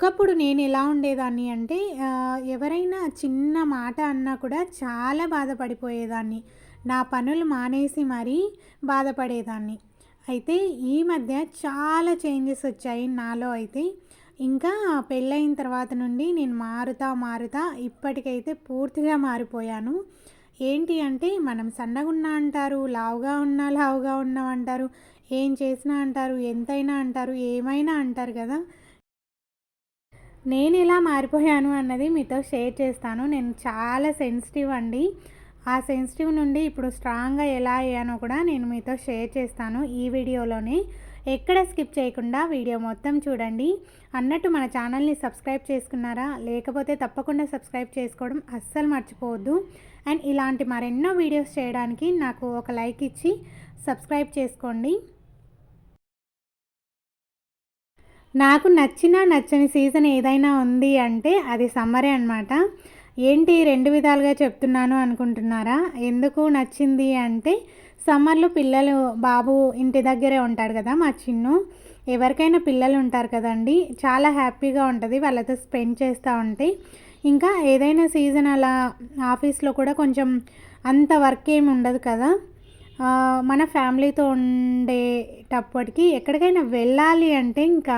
ఒకప్పుడు నేను ఎలా ఉండేదాన్ని అంటే ఎవరైనా చిన్న మాట అన్నా కూడా చాలా బాధపడిపోయేదాన్ని. నా పనులు మానేసి మరీ బాధపడేదాన్ని. అయితే ఈ మధ్య చాలా చేంజెస్ వచ్చాయి నాలో అయితే. ఇంకా పెళ్ళయిన తర్వాత నుండి నేను మారుతా మారుతా ఇప్పటికైతే పూర్తిగా మారిపోయాను. ఏంటి అంటే మనం సన్నగున్నా అంటారు లావుగా ఉన్నా లావుగా ఉన్నాం అంటారు ఏం చేసినా అంటారు ఎంతైనా అంటారు ఏమైనా అంటారు కదా. నేను ఇలా మారిపోయాను అన్నది మీతో షేర్ చేస్తాను. నేను చాలా సెన్సిటివ్ అండి. ఆ సెన్సిటివ్ నుండి ఇప్పుడు స్ట్రాంగ్గా ఎలా అయ్యానో కూడా నేను మీతో షేర్ చేస్తాను ఈ వీడియోలోనే. ఎక్కడ స్కిప్ చేయకుండా వీడియో మొత్తం చూడండి. అన్నట్టు మన ఛానల్ని సబ్స్క్రైబ్ చేసుకున్నారా? లేకపోతే తప్పకుండా సబ్స్క్రైబ్ చేసుకోవడం అస్సలు మర్చిపోవద్దు. అండ్ ఇలాంటి మరెన్నో వీడియోస్ చేయడానికి నాకు ఒక లైక్ ఇచ్చి సబ్స్క్రైబ్ చేసుకోండి. నాకు నచ్చిన నచ్చని సీజన్ ఏదైనా ఉంది అంటే అది సమ్మరే అనమాట ఏంటి రెండు విధాలుగా చెప్తున్నాను అనుకుంటున్నారా? ఎందుకు నచ్చింది అంటే సమ్మర్లో పిల్లలు బాబు ఇంటి దగ్గరే ఉంటాడు కదా మా చిన్ను. ఎవరికైనా పిల్లలు ఉంటారు కదండి. చాలా హ్యాపీగా ఉంటుంది వాళ్ళతో స్పెండ్ చేస్తూ ఉంటే. ఇంకా ఏదైనా సీజన్ అలా ఆఫీస్లో కూడా కొంచెం అంత వర్క్ ఏమి ఉండదు కదా. మన ఫ్యామిలీతో ఉండేటప్పటికి ఎక్కడికైనా వెళ్ళాలి అంటే ఇంకా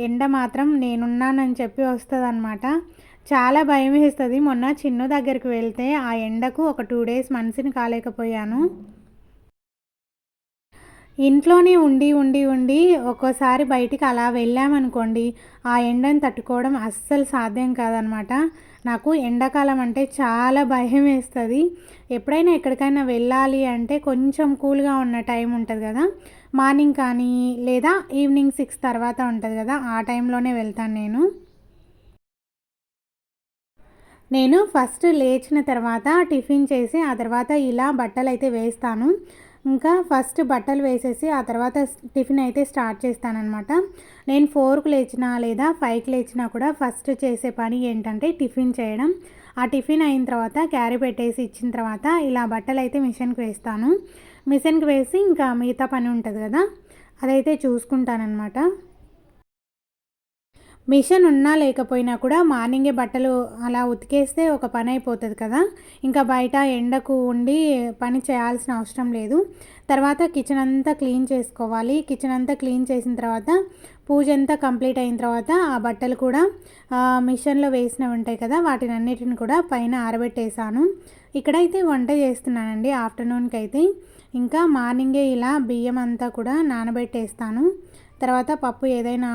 ఎండ మాత్రం నేనున్నానని చెప్పి వస్తుంది అనమాట చాలా భయం వేస్తుంది. మొన్న చిన్న దగ్గరికి వెళ్తే ఆ ఎండకు ఒక టూ డేస్ మనసుని కాలేకపోయాను. ఇంట్లోనే ఉండి ఉండి ఉండి ఒక్కోసారి బయటికి అలా వెళ్ళామనుకోండి ఆ ఎండను తట్టుకోవడం అస్సలు సాధ్యం కాదనమాట నాకు ఎండాకాలం అంటే చాలా భయం వేస్తుంది. ఎప్పుడైనా ఎక్కడికైనా వెళ్ళాలి అంటే కొంచెం కూల్గా ఉన్న టైం ఉంటుంది కదా. మార్నింగ్ కానీ లేదా ఈవినింగ్ సిక్స్ తర్వాత ఉంటుంది కదా ఆ టైంలోనే వెళ్తాను నేను. నేను ఫస్ట్ లేచిన తర్వాత టిఫిన్ చేసి ఆ తర్వాత ఇలా బట్టలు అయితే వేస్తాను. ఇంకా ఫస్ట్ బట్టలు వేసేసి ఆ తర్వాత టిఫిన్ అయితే స్టార్ట్ చేస్తానమాట నేను ఫోర్కి లేచినా లేదా ఫైవ్కి లేచినా కూడా ఫస్ట్ చేసే పని ఏంటంటే టిఫిన్ చేయడం. ఆ టిఫిన్ అయిన తర్వాత క్యారీ పెట్టేసి ఇచ్చిన తర్వాత ఇలా బట్టలు అయితే మిషన్కి వేస్తాను. మిషన్కి వేసి ఇంకా మిగతా పని ఉంటుంది కదా అదైతే చూసుకుంటానమాట మిషన్ ఉన్నా లేకపోయినా కూడా మార్నింగే బట్టలు అలా ఉతికేస్తే ఒక పని అయిపోతుంది కదా. ఇంకా బయట ఎండకు ఉండి పని చేయాల్సిన అవసరం లేదు. తర్వాత కిచెన్ అంతా క్లీన్ చేసుకోవాలి. కిచెన్ అంతా క్లీన్ చేసిన తర్వాత పూజ అంతా కంప్లీట్ అయిన తర్వాత ఆ బట్టలు కూడా మిషన్లో వేసినవి ఉంటాయి కదా వాటిని అన్నిటిని కూడా పైన ఆరబెట్టేశాను. ఇక్కడైతే వంట చేస్తున్నానండి ఆఫ్టర్నూన్కి అయితే ఇంకా మార్నింగే ఇలా బియ్యం అంతా కూడా నానబెట్టేస్తాను. తర్వాత పప్పు ఏదైనా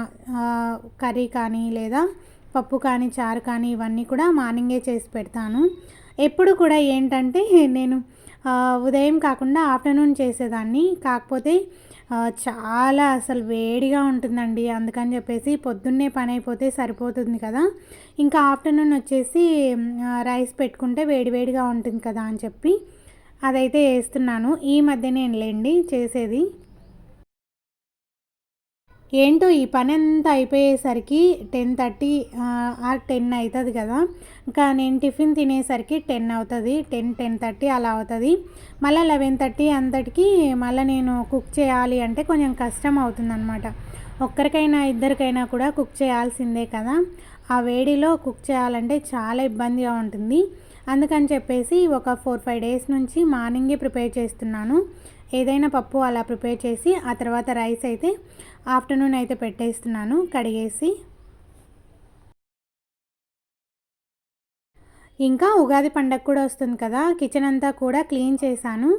కర్రీ కానీ లేదా పప్పు కానీ చారు కానీ ఇవన్నీ కూడా మార్నింగే చేసి పెడతాను. ఎప్పుడు కూడా ఏంటంటే నేను ఉదయం కాకుండా ఆఫ్టర్నూన్ చేసేదాన్ని. కాకపోతే చాలా అసలు వేడిగా ఉంటుందండి. అందుకని చెప్పేసి పొద్దున్నే పని అయిపోతే సరిపోతుంది కదా. ఇంకా ఆఫ్టర్నూన్ వచ్చేసి రైస్ పెట్టుకుంటే వేడివేడిగా ఉంటుంది కదా అని చెప్పి అదైతే వేస్తున్నాను. ఈ మధ్య నేను లేండి చేసేది. ఏంటో ఈ పని అంతా అయిపోయేసరికి టెన్ థర్టీ ఆర్ టెన్ అవుతుంది కదా. ఇంకా నేను టిఫిన్ తినేసరికి టెన్ అవుతుంది టెన్ టెన్ థర్టీ అలా అవుతుంది. మళ్ళీ లెవెన్ థర్టీ అంతటికి మళ్ళీ నేను కుక్ చేయాలి అంటే కొంచెం కష్టం అవుతుందన్నమాట. ఒక్కరికైనా ఇద్దరికైనా కూడా కుక్ చేయాల్సిందే కదా. ఆ వేడిలో కుక్ చేయాలంటే చాలా ఇబ్బందిగా ఉంటుంది. అందుకని చెప్పేసి ఒక ఫోర్ ఫైవ్ డేస్ నుంచి మార్నింగే ప్రిపేర్ చేస్తున్నాను. ఏదైనా పప్పు అలా ప్రిపేర్ చేసి ఆ తర్వాత రైస్ అయితే ఆఫ్టర్నూన్ అయితే పెట్టేస్తున్నాను కడిగేసి. ఇంకా ఉగాది పండగ కూడా వస్తుంది కదా కిచెన్ అంతా కూడా క్లీన్ చేశాను.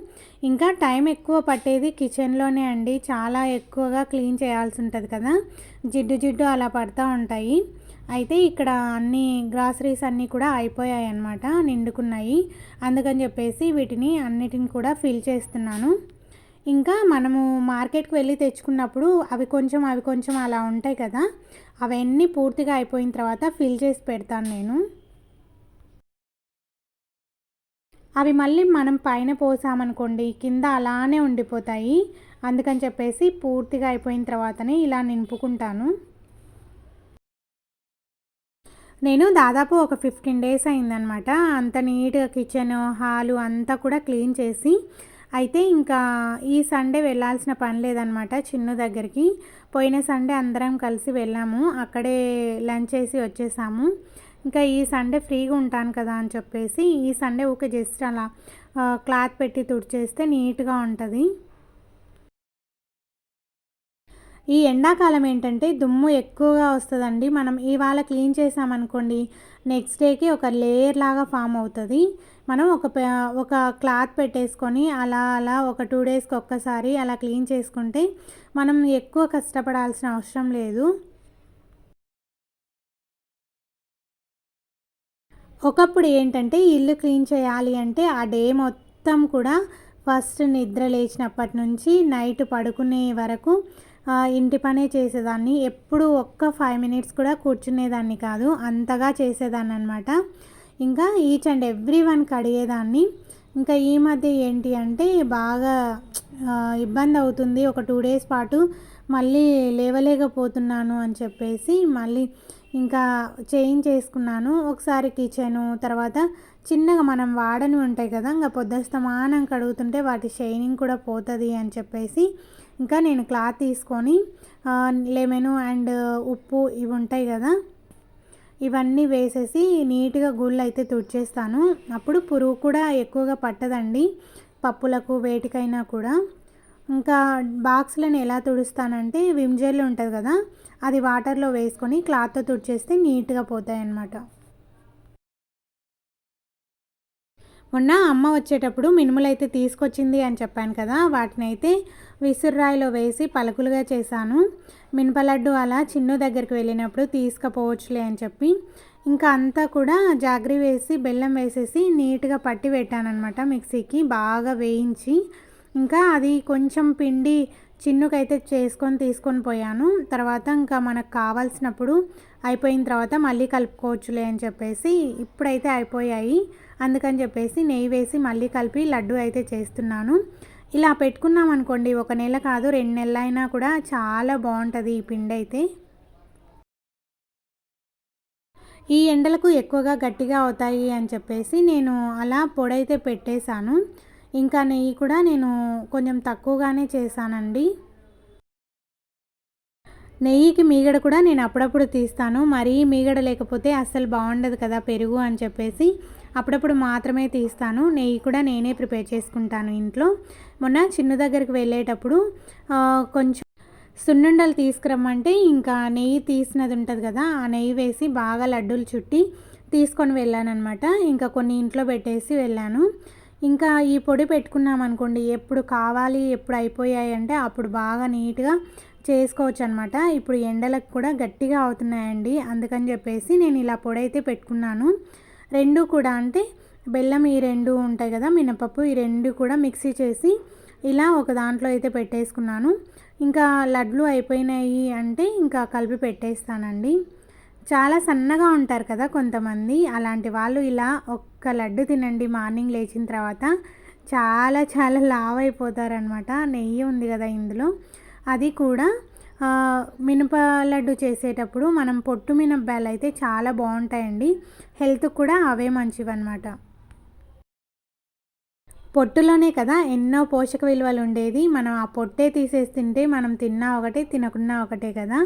ఇంకా టైం ఎక్కువ పట్టేది కిచెన్లోనే అండి చాలా ఎక్కువగా క్లీన్ చేయాల్సి ఉంటుంది కదా జిడ్డు జిడ్డు అలా పడుతూ ఉంటాయి. అయితే ఇక్కడ అన్ని గ్రాసరీస్ అన్నీ కూడా అయిపోయాయి అన్నమాట నిండుకున్నాయి. అందుకని చెప్పేసి వీటిని అన్నిటిని కూడా ఫిల్ చేస్తున్నాను. ఇంకా మనము మార్కెట్కి వెళ్ళి తెచ్చుకున్నప్పుడు అవి కొంచెం అవి కొంచెం అలా ఉంటాయి కదా. అవన్నీ పూర్తిగా అయిపోయిన తర్వాత ఫిల్ చేసి పెడతాను నేను. అవి మళ్ళీ మనం పైన పోసామనుకోండి కింద అలానే ఉండిపోతాయి. అందుకని చెప్పేసి పూర్తిగా అయిపోయిన తర్వాతనే ఇలా నింపుకుంటాను. నేను దాదాపు ఒక ఫిఫ్టీన్ డేస్ అయిందనమాట. అంత నీట్గా కిచెన్ హాలు అంతా కూడా క్లీన్ చేసి అయితే ఇంకా ఈ సండే వెళ్ళాల్సిన పని లేదనమాట చిన్ను దగ్గరికి. పోయిన సండే అందరం కలిసి వెళ్ళాము. అక్కడే లంచ్ చేసి వచ్చేసాము. ఇంకా ఈ సండే ఫ్రీగా ఉంటాను కదా అని చెప్పేసి ఈ సండే ఊకే జస్ట్ అలా క్లాత్ పెట్టి తుడిచేస్తే నీట్గా ఉంటుంది. ఈ ఎండాకాలం ఏంటంటే దుమ్ము ఎక్కువగా వస్తుందండి. మనం ఇవాళ క్లీన్ చేసామనుకోండి నెక్స్ట్ డేకి ఒక లేయర్ లాగా ఫామ్ అవుతుంది. మనం ఒక ఒక క్లాత్ పెట్టేసుకొని అలా అలా ఒక టూ డేస్కి ఒక్కసారి అలా క్లీన్ చేసుకుంటే మనం ఎక్కువ కష్టపడాల్సిన అవసరం లేదు. ఒకప్పుడు ఏంటంటే ఇల్లు క్లీన్ చేయాలి అంటే ఆ డే మొత్తం కూడా ఫస్ట్ నిద్ర లేచినప్పటి నుంచి నైట్ పడుకునే వరకు ఇంటి పనే చేసేదాన్ని. ఎప్పుడు ఒక్క ఫైవ్ మినిట్స్ కూడా కూర్చునేదాన్ని కాదు అంతగా చేసేదాన్ని అనమాట ఇంకా ఈచ్ అండ్ ఎవ్రీ వన్ కడిగేదాన్ని ఇంకా ఈ మధ్య ఏంటి అంటే బాగా ఇబ్బంది అవుతుంది. ఒక టూ డేస్ పాటు మళ్ళీ లేవలేకపోతున్నాను అని చెప్పేసి మళ్ళీ ఇంకా చేంజ్ చేసుకున్నాను. ఒకసారి కిచెను తర్వాత చిన్నగా మనం వాడని ఉంటాయి కదా ఇంకా పొద్దుస్తమానం కడుగుతుంటే వాటి షైనింగ్ కూడా పోతుంది అని చెప్పేసి ఇంకా నేను క్లాత్ తీసుకొని లెమను అండ్ ఉప్పు ఇవి ఉంటాయి కదా ఇవన్నీ వేసేసి నీట్గా గుళ్ళు అయితే తుడిచేస్తాను. అప్పుడు పురుగు కూడా ఎక్కువగా పట్టదండి. పప్పులకు వేటికైనా కూడా. ఇంకా బాక్స్లను ఎలా తుడుస్తానంటే విమ్ జెల్ ఉంటుంది కదా అది వాటర్లో వేసుకొని క్లాత్తో తుడిచేస్తే నీట్గా పోతాయి అన్నమాట మొన్న అమ్మ వచ్చేటప్పుడు మినుములు అయితే తీసుకొచ్చింది అని చెప్పాను కదా వాటిని అయితే విసుర్రాయిలో వేసి పలుకులుగా చేశాను. మినపలడ్డు అలా చిన్ను దగ్గరికి వెళ్ళినప్పుడు తీసుకుపోవచ్చులే అని చెప్పి ఇంకా అంతా కూడా జాగ్రీ వేసి బెల్లం వేసేసి నీట్గా పట్టి పెట్టానమాట మిక్సీకి బాగా వేయించి. ఇంకా అది కొంచెం పిండి చిన్నుకైతే చేసుకొని తీసుకొని పోయాను. తర్వాత ఇంకా మనకు కావాల్సినప్పుడు అయిపోయిన తర్వాత మళ్ళీ కలుపుకోవచ్చులే అని చెప్పేసి ఇప్పుడైతే అయిపోయాయి. అందుకని చెప్పేసి నెయ్యి వేసి మళ్ళీ కలిపి లడ్డు అయితే చేస్తున్నాను. ఇలా పెట్టుకున్నాం అనుకోండి ఒక నెల కాదు రెండు నెలలైనా కూడా చాలా బాగుంటుంది ఈ పిండి అయితే ఈ ఎండలకు ఎక్కువగా గట్టిగా అవుతాయి అని చెప్పేసి నేను అలా పొడైతే పెట్టేశాను. ఇంకా నెయ్యి కూడా నేను కొంచెం తక్కువగానే చేశానండి. నెయ్యికి మీగడ కూడా నేను అప్పుడప్పుడు తీస్తాను. మరీ మీగడ లేకపోతే అస్సలు బాగుండదు కదా పెరుగు అని చెప్పేసి అప్పుడప్పుడు మాత్రమే తీస్తాను. నెయ్యి కూడా నేనే ప్రిపేర్ చేసుకుంటాను ఇంట్లో. మొన్న చిన్న దగ్గరికి వెళ్ళేటప్పుడు కొంచెం సున్నుండలు తీసుకురమ్మంటే ఇంకా నెయ్యి తీసినది ఉంటుంది కదా ఆ నెయ్యి వేసి బాగా లడ్డూలు చుట్టి తీసుకొని వెళ్ళాను అనమాట ఇంకా కొన్ని ఇంట్లో పెట్టేసి వెళ్ళాను. ఇంకా ఈ పొడి పెట్టుకున్నాం అనుకోండి ఎప్పుడు కావాలి ఎప్పుడు అయిపోయాయి అంటే అప్పుడు బాగా నీట్గా చేసుకోవచ్చు అనమాట ఇప్పుడు ఎండలకు కూడా గట్టిగా అవుతున్నాయండి అందుకని చెప్పేసి నేను ఇలా పొడి అయితే పెట్టుకున్నాను. రెండు కూడా అంటే బెల్లం ఈ రెండు ఉంటాయి కదా మినపప్పు ఈ రెండు కూడా మిక్సీ చేసి ఇలా ఒక దాంట్లో అయితే పెట్టేసుకున్నాను. ఇంకా లడ్లు అయిపోయినాయి అంటే ఇంకా కలిపి పెట్టేస్తానండి. చాలా సన్నగా ఉంటారు కదా కొంతమంది అలాంటి వాళ్ళు ఇలా ఒక్క లడ్డు తినండి మార్నింగ్ లేచిన తర్వాత చాలా చాలా లావ్ అయిపోతారనమాట నెయ్యి ఉంది కదా ఇందులో. అది కూడా మినప లడ్డు చేసేటప్పుడు మనం పొట్టు మినప్పాలు అయితే చాలా బాగుంటాయండి. హెల్త్ కూడా అవే మంచివన్నమాట. పొట్టులోనే కదా ఎన్నో పోషక విలువలు ఉండేది. మనం ఆ పొట్టే తీసేసి తింటే మనం తిన్నా ఒకటే తినకున్నా ఒకటే కదా.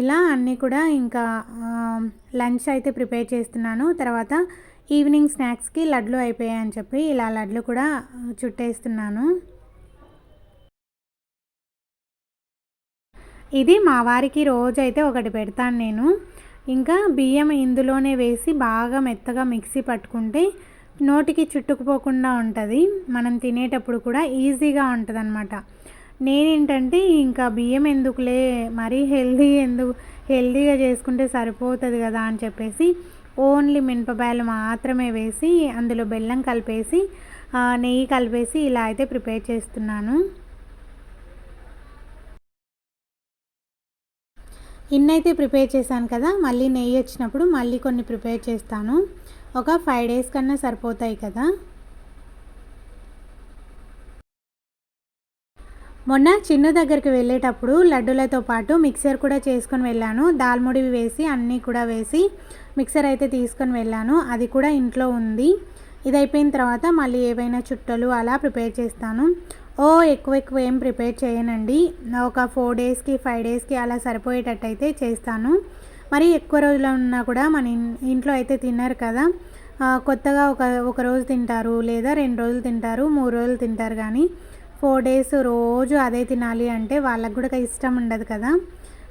ఇలా అన్నీ కూడా ఇంకా లంచ్ అయితే ప్రిపేర్ చేస్తున్నాను. తర్వాత ఈవినింగ్ స్నాక్స్కి లడ్లు అయిపోయాయని చెప్పి ఇలా లడ్లు కూడా చుట్టేస్తున్నాను. ఇది మా వారికి రోజైతే ఒకటి పెడతాను నేను. ఇంకా బియ్యం ఇందులోనే వేసి బాగా మెత్తగా మిక్సీ పట్టుకుంటే నోటికి చుట్టుకుపోకుండా ఉంటుంది. మనం తినేటప్పుడు కూడా ఈజీగా ఉంటుంది అనమాట నేనేంటంటే ఇంకా బియ్యం ఎందుకులే మరీ హెల్దీ ఎందుకు హెల్దీగా చేసుకుంటే సరిపోతుంది కదా అని చెప్పేసి ఓన్లీ మినపబాయలు మాత్రమే వేసి అందులో బెల్లం కలిపేసి నెయ్యి కలిపేసి ఇలా అయితే ప్రిపేర్ చేస్తున్నాను. ఇన్నైతే ప్రిపేర్ చేశాను కదా మళ్ళీ నెయ్యి వచ్చినప్పుడు మళ్ళీ కొన్ని ప్రిపేర్ చేస్తాను. ఒక ఫైవ్ డేస్ కన్నా సరిపోతాయి కదా. మొన్న చిన్న దగ్గరికి వెళ్ళేటప్పుడు లడ్డూలతో పాటు మిక్సర్ కూడా చేసుకొని వెళ్ళాను. దాల్ముడి వేసి అన్నీ కూడా వేసి మిక్సర్ అయితే తీసుకొని వెళ్ళాను. అది కూడా ఇంట్లో ఉంది. ఇది అయిపోయిన తర్వాత మళ్ళీ ఏవైనా చుట్టలు అలా ప్రిపేర్ చేస్తాను. ఓ ఎక్కువ ఎక్కువ ఏం ప్రిపేర్ చేయనండి. ఒక ఫోర్ డేస్కి ఫైవ్ డేస్కి అలా సరిపోయేటట్టయితే చేస్తాను. మరి ఎక్కువ రోజులు ఉన్నా కూడా మన ఇంట్లో అయితే తిన్నారు కదా. కొత్తగా ఒక ఒక రోజు తింటారు లేదా రెండు రోజులు తింటారు మూడు రోజులు తింటారు కానీ ఫోర్ డేస్ రోజు అదే తినాలి అంటే వాళ్ళకు కూడా ఇష్టం ఉండదు కదా.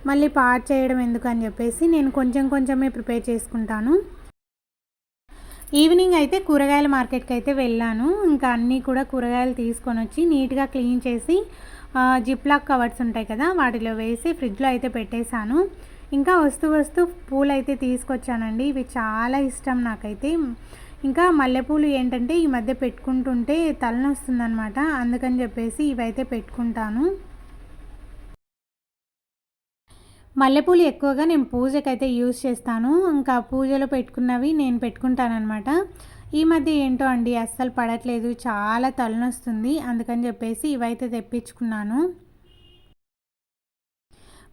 మళ్ళీ పాడు చేయడం ఎందుకు అని చెప్పేసి నేను కొంచెం కొంచెమే ప్రిపేర్ చేసుకుంటాను. ఈవినింగ్ అయితే కూరగాయల మార్కెట్కి అయితే వెళ్ళాను. ఇంకా అన్నీ కూడా కూరగాయలు తీసుకొని వచ్చి నీట్గా క్లీన్ చేసి జిప్లాక్ కవర్స్ ఉంటాయి కదా వాటిలో వేసి ఫ్రిడ్జ్లో అయితే పెట్టేశాను. ఇంకా వస్తూ వస్తూ పూలు అయితే తీసుకొచ్చానండి. ఇవి చాలా ఇష్టం నాకైతే. ఇంకా మల్లెపూలు ఏంటంటే ఈ మధ్య పెట్టుకుంటుంటే తలనొస్తుందనమాట అందుకని చెప్పేసి ఇవైతే పెట్టుకుంటాను. మల్లెపూలు ఎక్కువగా నేను పూజకైతే యూజ్ చేస్తాను. ఇంకా పూజలో పెట్టుకున్నవి నేను పెట్టుకుంటానమాట ఈ మధ్య ఏంటో అండి అస్సలు పడట్లేదు. చాలా తలనొస్తుంది. అందుకని చెప్పేసి ఇవైతే తెప్పించుకున్నాను.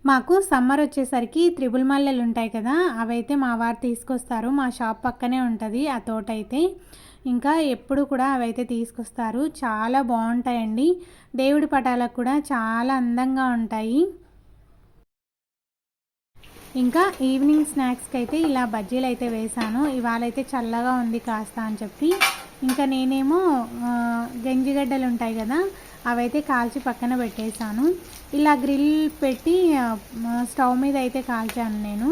మాకు సమ్మర్ వచ్చేసరికి త్రిబుల్ మల్లెలు ఉంటాయి కదా అవైతే మా వారు తీసుకొస్తారు. మా షాప్ పక్కనే ఉంటుంది ఆ తోట అయితే ఇంకా ఎప్పుడు కూడా అవైతే తీసుకొస్తారు. చాలా బాగుంటాయండి. దేవుడి పటాలకు కూడా చాలా అందంగా ఉంటాయి. ఇంకా ఈవినింగ్ స్నాక్స్కి అయితే ఇలా బజ్జీలు అయితే వేశాను ఇవాళ అయితే చల్లగా ఉంది కాస్త అని చెప్పి. ఇంకా నేనేమో గంజిగడ్డలు ఉంటాయి కదా అవైతే కాల్చి పక్కన పెట్టేశాను. ఇలా గ్రిల్ పెట్టి స్టవ్ మీద అయితే కాల్చాను నేను.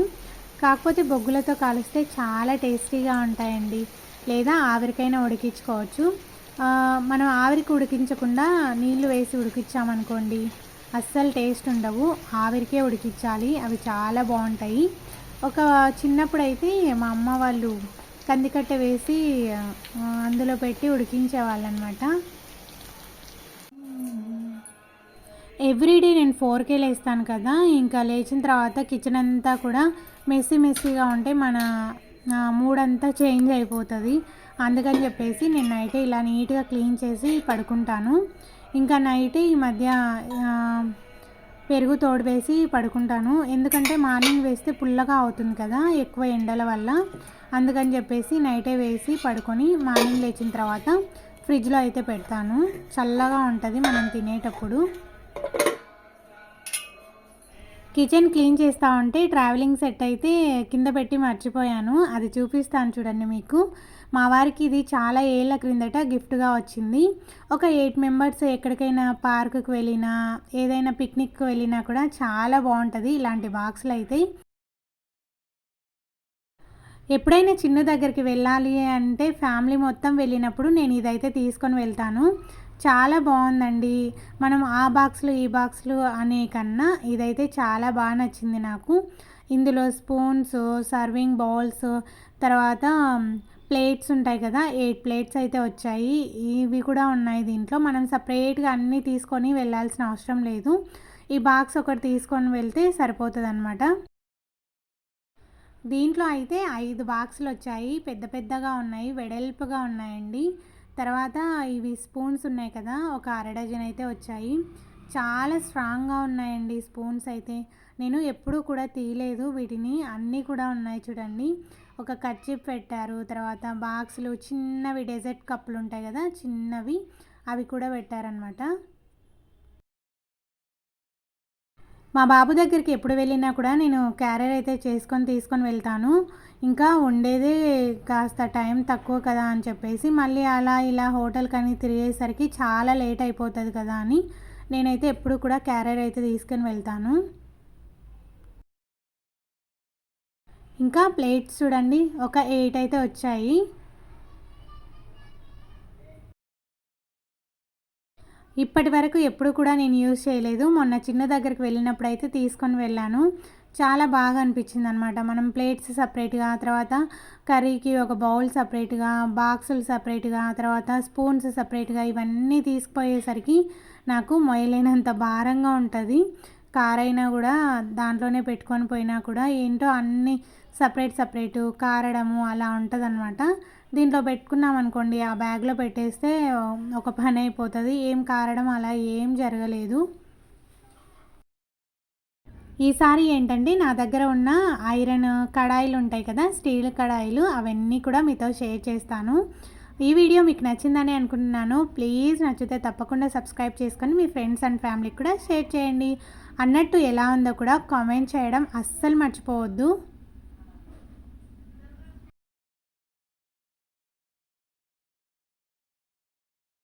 కాకపోతే బొగ్గులతో కాలిస్తే చాలా టేస్టీగా ఉంటాయండి. లేదా ఆవిరికైనా ఉడికించుకోవచ్చు. మనం ఆవిరికి ఉడికించకుండా నీళ్ళు వేసి ఉడికించామనుకోండి అస్సలు టేస్ట్ ఉండవు. ఆవిరికే ఉడికించాలి. అవి చాలా బాగుంటాయి. ఒక చిన్నప్పుడు అయితే మా అమ్మ వాళ్ళు కందికట్టె వేసి అందులో పెట్టి ఉడికించేవాళ్ళు అనమాట ఎవ్రీడే నేను ఫోర్కే లేస్తాను కదా. ఇంకా లేచిన తర్వాత కిచెన్ అంతా కూడా మెస్సీ మెస్సీగా ఉంటే మన మూడంతా చేంజ్ అయిపోతుంది. అందుకని చెప్పేసి నేను నైట్ ఇలా నీట్గా క్లీన్ చేసి పడుకుంటాను. ఇంకా నైట్ ఈ మధ్య పెరుగు తోడు వేసి పడుకుంటాను. ఎందుకంటే మార్నింగ్ వేస్తే పుల్లగా అవుతుంది కదా ఎక్కువ ఎండల వల్ల. అందుకని చెప్పేసి నైటే వేసి పడుకొని మార్నింగ్ లేచిన తర్వాత ఫ్రిడ్జ్లో అయితే పెడతాను. చల్లగా ఉంటుంది మనం తినేటప్పుడు. కిచెన్ క్లీన్ చేస్తూ ఉంటే ట్రావెలింగ్ సెట్ అయితే కింద పెట్టి మర్చిపోయాను. అది చూపిస్తాను చూడండి మీకు. మా వారికి ఇది చాలా ఏళ్ళ క్రిందట గిఫ్ట్గా వచ్చింది. ఒక ఎయిట్ మెంబర్స్ ఎక్కడికైనా పార్కుకు వెళ్ళినా ఏదైనా పిక్నిక్కి వెళ్ళినా కూడా చాలా బాగుంటుంది ఇలాంటి బాక్సులు అయితే. ఎప్పుడైనా చిన్న దగ్గరికి వెళ్ళాలి అంటే ఫ్యామిలీ మొత్తం వెళ్ళినప్పుడు నేను ఇదైతే తీసుకొని వెళ్తాను. చాలా బాగుందండి. మనం ఆ బాక్స్లు ఈ బాక్స్లు అనే కన్నా ఇదైతే చాలా బాగా నచ్చింది నాకు. ఇందులో స్పూన్స్ సర్వింగ్ బౌల్స్ తర్వాత ప్లేట్స్ ఉంటాయి కదా ఎయిట్ ప్లేట్స్ అయితే వచ్చాయి. ఇవి కూడా ఉన్నాయి దీంట్లో. మనం సపరేట్గా అన్నీ తీసుకొని వెళ్ళాల్సిన అవసరం లేదు. ఈ బాక్స్ ఒకటి తీసుకొని వెళ్తే సరిపోతుంది అనమాట దీంట్లో అయితే ఐదు బాక్సులు వచ్చాయి. పెద్ద పెద్దగా ఉన్నాయి వెడల్పుగా ఉన్నాయండి. తర్వాత ఇవి స్పూన్స్ ఉన్నాయి కదా ఒక అర డజన్ అయితే వచ్చాయి. చాలా స్ట్రాంగ్గా ఉన్నాయండి స్పూన్స్ అయితే. నేను ఎప్పుడూ కూడా తీయలేదు వీటిని. అన్నీ కూడా ఉన్నాయి చూడండి. ఒక కర్చీప్ పెట్టారు. తర్వాత బాక్సులు చిన్నవి డెజర్ట్ కప్పులు ఉంటాయి కదా చిన్నవి అవి కూడా పెట్టారనమాట మా బాబు దగ్గరికి ఎప్పుడు వెళ్ళినా కూడా నేను క్యారియర్ అయితే చేసుకొని తీసుకొని వెళ్తాను. ఇంకా ఉండేదే కాస్త టైం తక్కువ కదా అని చెప్పేసి మళ్ళీ అలా ఇలా హోటల్ కానీ తిరిగేసరికి చాలా లేట్ అయిపోతుంది కదా అని నేనైతే ఎప్పుడు కూడా క్యారియర్ అయితే తీసుకొని వెళ్తాను. ఇంకా ప్లేట్స్ చూడండి ఒక ఎయిట్ అయితే వచ్చాయి. ఇప్పటి వరకు ఎప్పుడు కూడా నేను యూజ్ చేయలేదు. మొన్న చిన్న దగ్గరికి వెళ్ళినప్పుడు అయితే తీసుకొని వెళ్ళాను. చాలా బాగా అనిపించింది అనమాట మనం ప్లేట్స్ సపరేట్గా తర్వాత కర్రీకి ఒక బౌల్ సపరేట్గా బాక్సులు సపరేట్గా తర్వాత స్పూన్స్ సపరేట్గా ఇవన్నీ తీసుకుపోయేసరికి నాకు మొయలైనంత భారంగా ఉంటుంది. కారైనా కూడా దాంట్లోనే పెట్టుకొని పోయినా కూడా ఏంటో అన్ని సపరేట్ సపరేటు కారడము అలా ఉంటుంది అనమాట దీంట్లో పెట్టుకున్నాం అనుకోండి ఆ బ్యాగ్లో పెట్టేస్తే ఒక పని అయిపోతుంది. ఏం కారడం అలా ఏం జరగలేదు. ఈసారి ఏంటంటే నా దగ్గర ఉన్న ఐరన్ కడాయిలు ఉంటాయి కదా స్టీల్ కడాయిలు అవన్నీ కూడా మీతో షేర్ చేస్తాను. ఈ వీడియో మీకు నచ్చిందని అనుకుంటున్నాను. ప్లీజ్ నచ్చితే తప్పకుండా సబ్స్క్రైబ్ చేసుకొని మీ ఫ్రెండ్స్ అండ్ ఫ్యామిలీకి కూడా షేర్ చేయండి. అన్నట్టు ఎలా ఉందో కూడా కామెంట్ చేయడం అస్సలు మర్చిపోవద్దు.